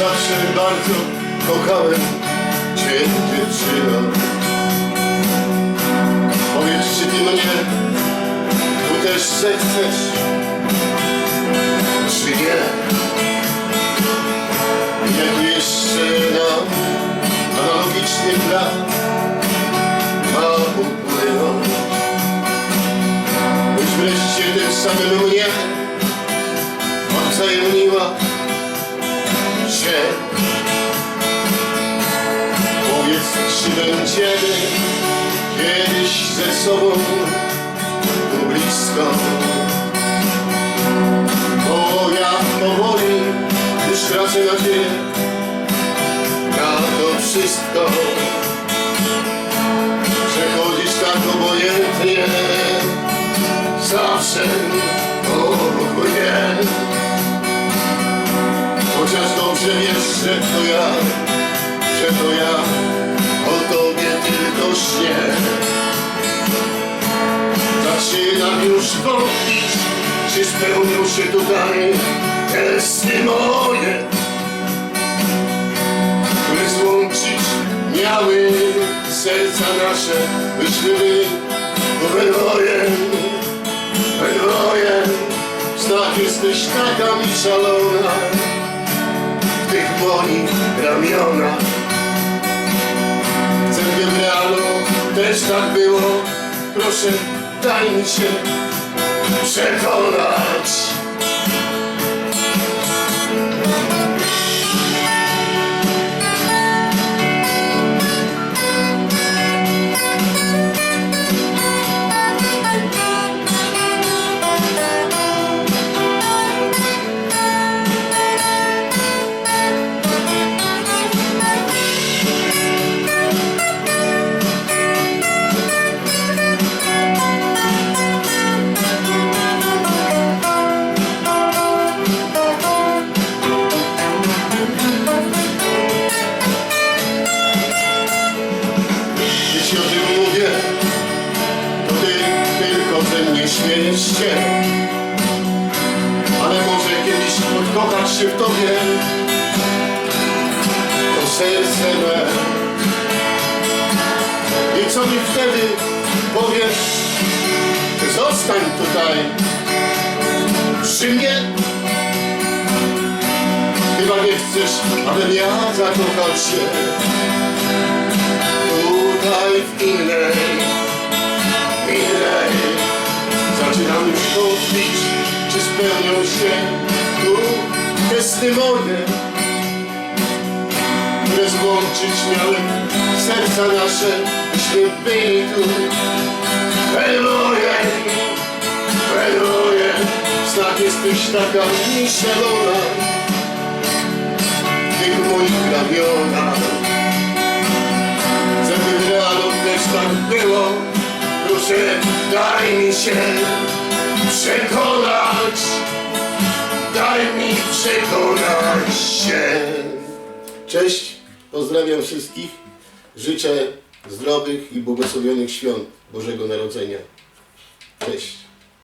zawsze bardzo kochałem Cię, dziewczyno. Powiedz, czy Ty mnie tu też zechcesz, czy nie? Jak jeszcze nam analogiczny plan ma upłynąć? Byś wreszcie tym samym mnie się. Powiedz, czy będziemy kiedyś ze sobą tu blisko. Bo ja powoli już tracę nadzieję na to wszystko. Przechodzisz tak obojętnie Zawsze dobrze wiesz, że to ja Że to ja o tobie tylko śnię. Zaczynam już wątpić Czy spełnią się tutaj Testy moje. Które złączyć miały Serca nasze Byśmy byli wojen Wojen Znak jesteś taka mi szalona Moich ramionach Chcę, w realu też tak było. Proszę, daj mi się przekonać śmiejesz się. Ale może kiedyś odkochać się w tobie, to serce me. I co mi wtedy powiesz, zostań tutaj przy mnie. Chyba nie chcesz, abym ja zakochał się tutaj w innej, Już wątpić, czy spełnią się tu gesty moje? Które złączyć miały serca nasze, byśmy byli tu. Eloje, Eloje, znak jesteś taka mi szalona W tych moich ramionach żeby w realu też tak było Proszę, daj mi się przekonać. Daj mi przekonać się. Cześć, pozdrawiam wszystkich. Życzę zdrowych i błogosławionych świąt Bożego Narodzenia. Cześć